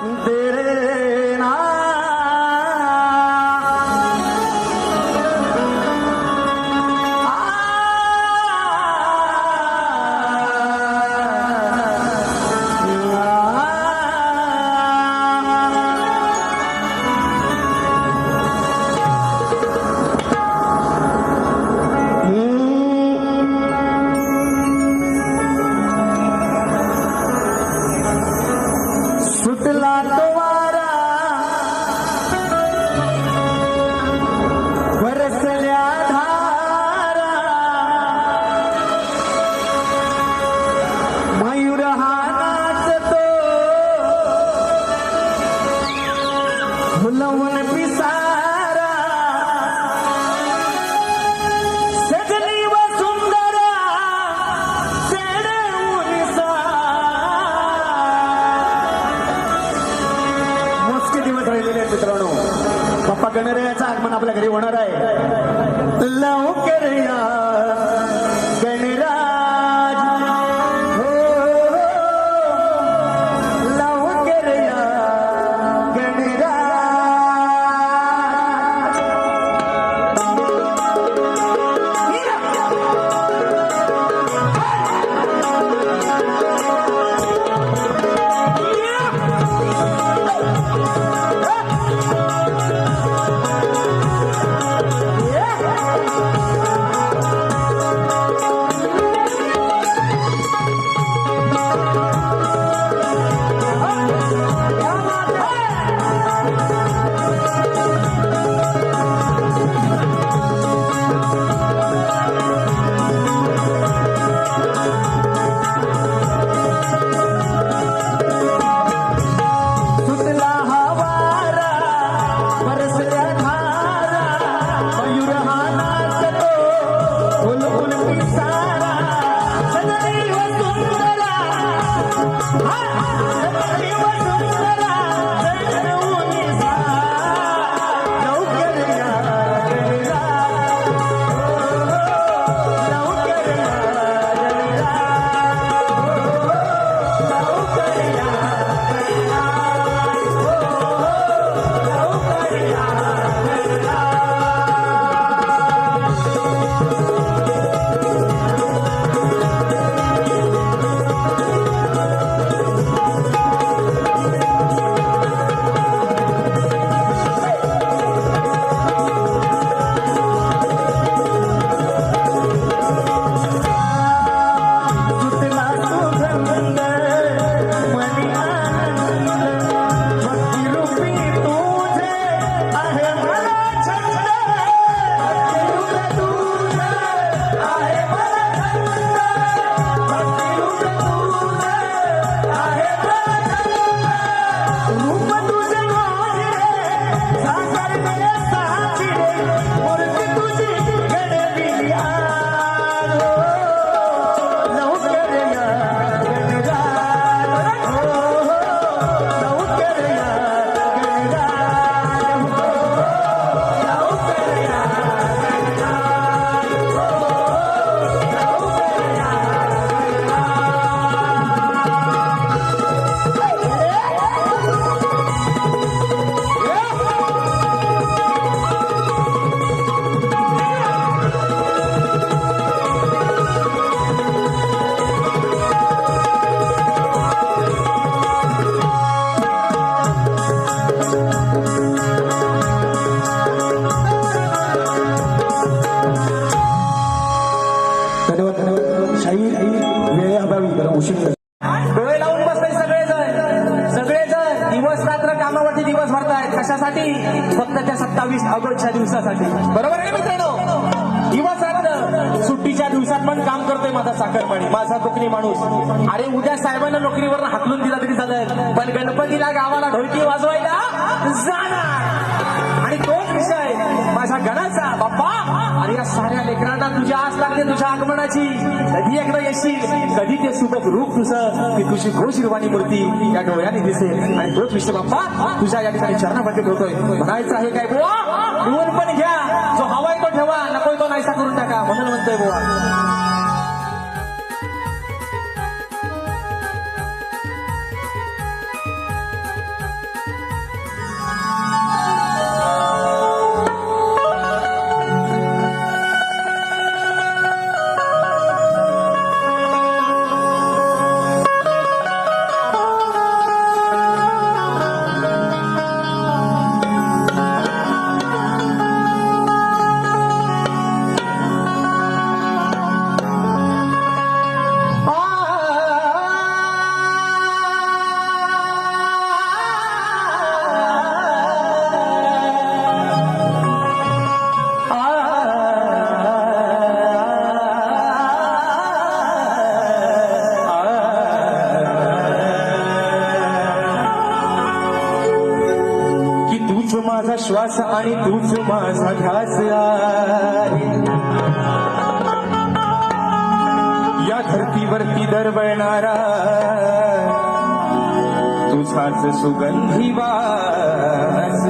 तेरे होणार आहे. लवकर या कारण मित्रांनो. दिवस सुट्टीच्या दिवसात पण काम करतोय माझा साखरपाणी. माझा कोकणी माणूस. अरे उद्या साहेबांना नोकरीवर हाकलून दिला तरी चालेल. पण गणपतीला गावाला ढोलकी वाजवायला जाणार. आणि तोच विषय माझ्या गणाचा. बाप्पा! अरे या साऱ्या लेकरांना तुझ्या आस लागते तुझ्या आगमनाची. कधी एकदा येशील कधी ते सुबक रूप तुझं की तुझी घोषिरवाणी मूर्ती या डोळ्याने दिसेल. आणि तोच विषय बाप्पा तुझ्या या ठिकाणी चरणामध्ये ठेवतोय. म्हणायचं आहे काय बुवा? पण घ्या. जो हवाय तो ठेवा. नकोय तो नाहीसा करून टाका. म्हणून म्हणतोय बुवा. श्वास आणि तूच माझा ध्यास या धरतीवरती दरवळणारा तुझाच सुगंधी वास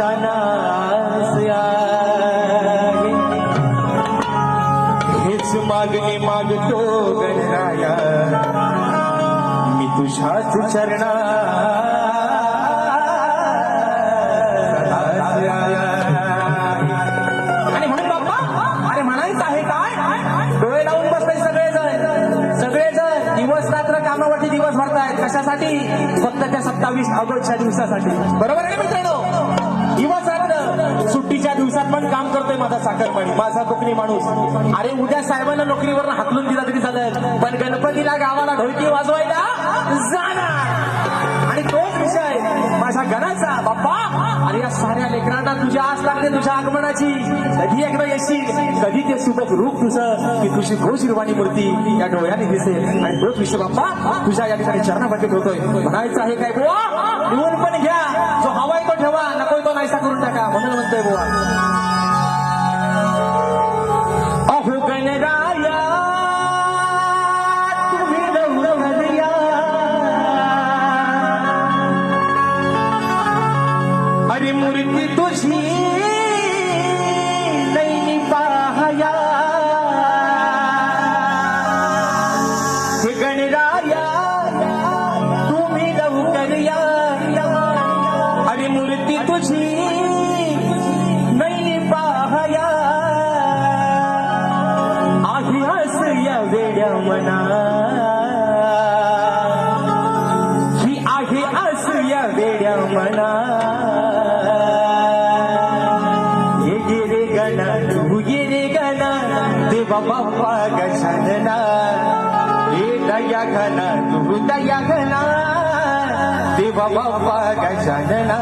या आहे. हेच मागणे मागतो गणराया। मी तुझ्याच चरणा आणि म्हणून बाप्पा अरे म्हणायचं आहे काय? डोळे लावून बसताय सगळेजण। सगळेजण दिवस रात्र कामावरती दिवस भरतायत कशासाठी? फक्त त्या सत्तावीस ऑगस्टच्या दिवसासाठी। बरोबर आहे मित्रांनो? सुट्टीच्या दिवसात पण काम करतोय माझा साखरपाणी. माझा कोकणी माणूस. अरे उद्या साहेबांना नोकरीवर हाकलून दिला तरी झालं पण गणपतीला गावाला ढोलकी वाजवायला जाणार. आणि तोच विषय माझ्या गणाचा बाप्पा अरे या साऱ्या लेकरांना तुझ्या आस लागते तुझ्या आगमनाची. कधी एकदा येशील? कधी ते सुबक रूप तुझं? की तुझी घोषिरवाणी मूर्ती या डोळ्याने दिसेल. आणि तोच विषय बाप्पा तुझ्या या ठिकाणी चरणामध्ये होतोय म्हणायचं आहे काय बुवा? लिहून पण घ्या. जो हवा ठेवा नकोय तो नाहीसा करून टाका म्हणून म्हणतोय बुवा अहो गणराया बाप्पा हे दया घना तू दया घना. देवा बाप्पा गशानना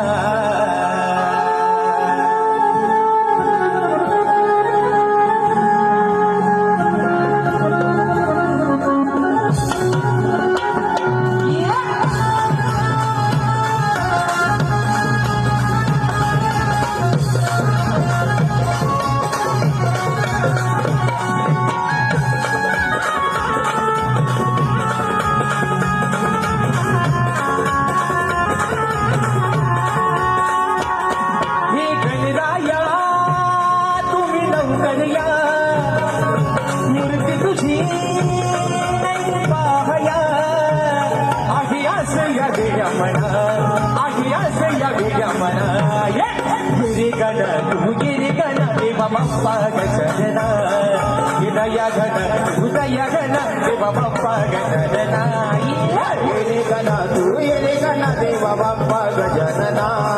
ये गण देवा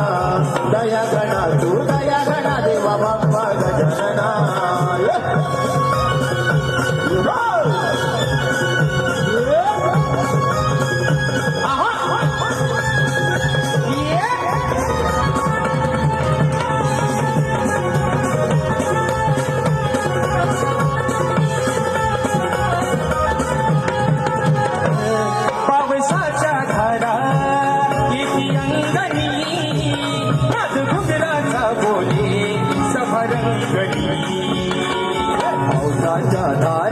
अंगणी नाद घुगराचा पावसाच्या धारा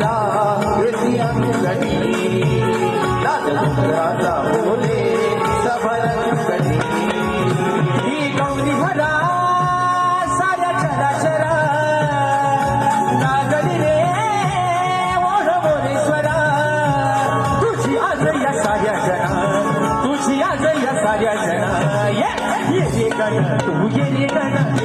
ये रे गण तू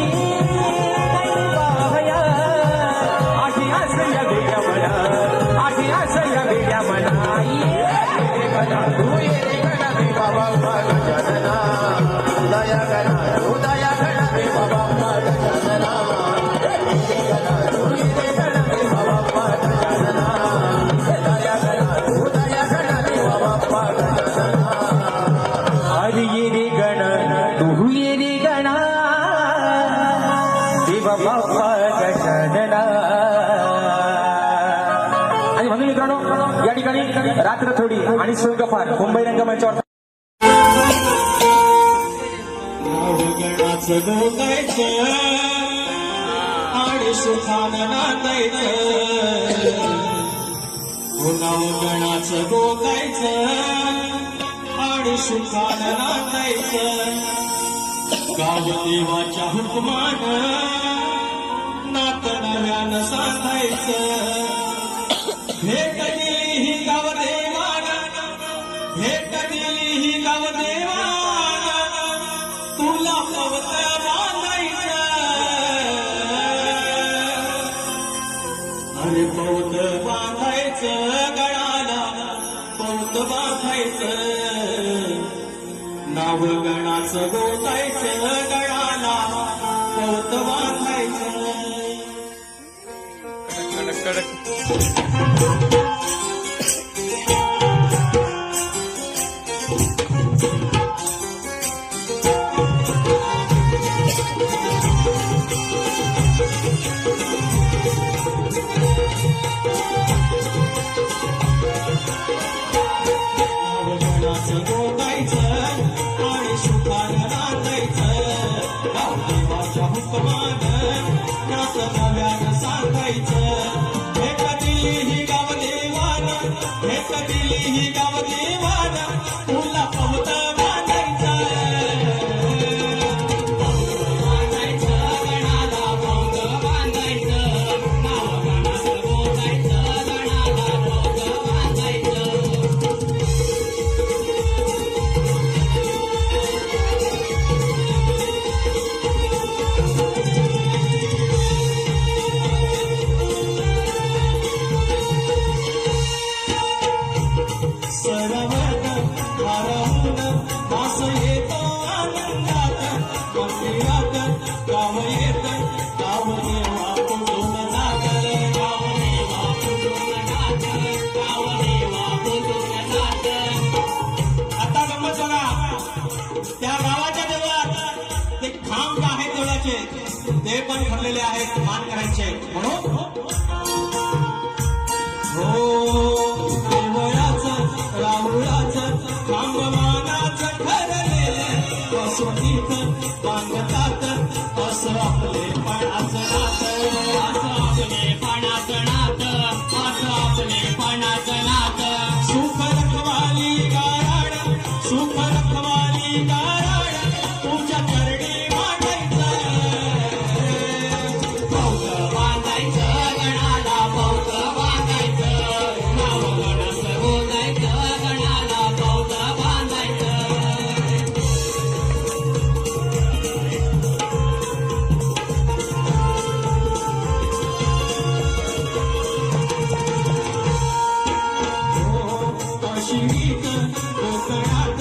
आधी आसया वेड्या मना या ठिकाणी रात्र थोडी आणि शुल्क फार. मुंबई रंगमंचावर आणि गणाचं आणि गाव देवाच्या नात नव्यानं साधायचं. हे भेट दिली ही गाव देवानं तुला पवत बांधायचं. अरे पवत बांधायचं गणाला पवत बांधायचं. नाव गणाचं गोतायचं गळाला पवत बांधायचं. गणाचं पण आहेत मान करायचे. म्हणून हो देवळाचं राहुळाचं खांबमानाचं ठरलेलं कसोटीत बांधतात असं आपले पणाचं नातं असं आपले पणाचं अशिवीत कोकणात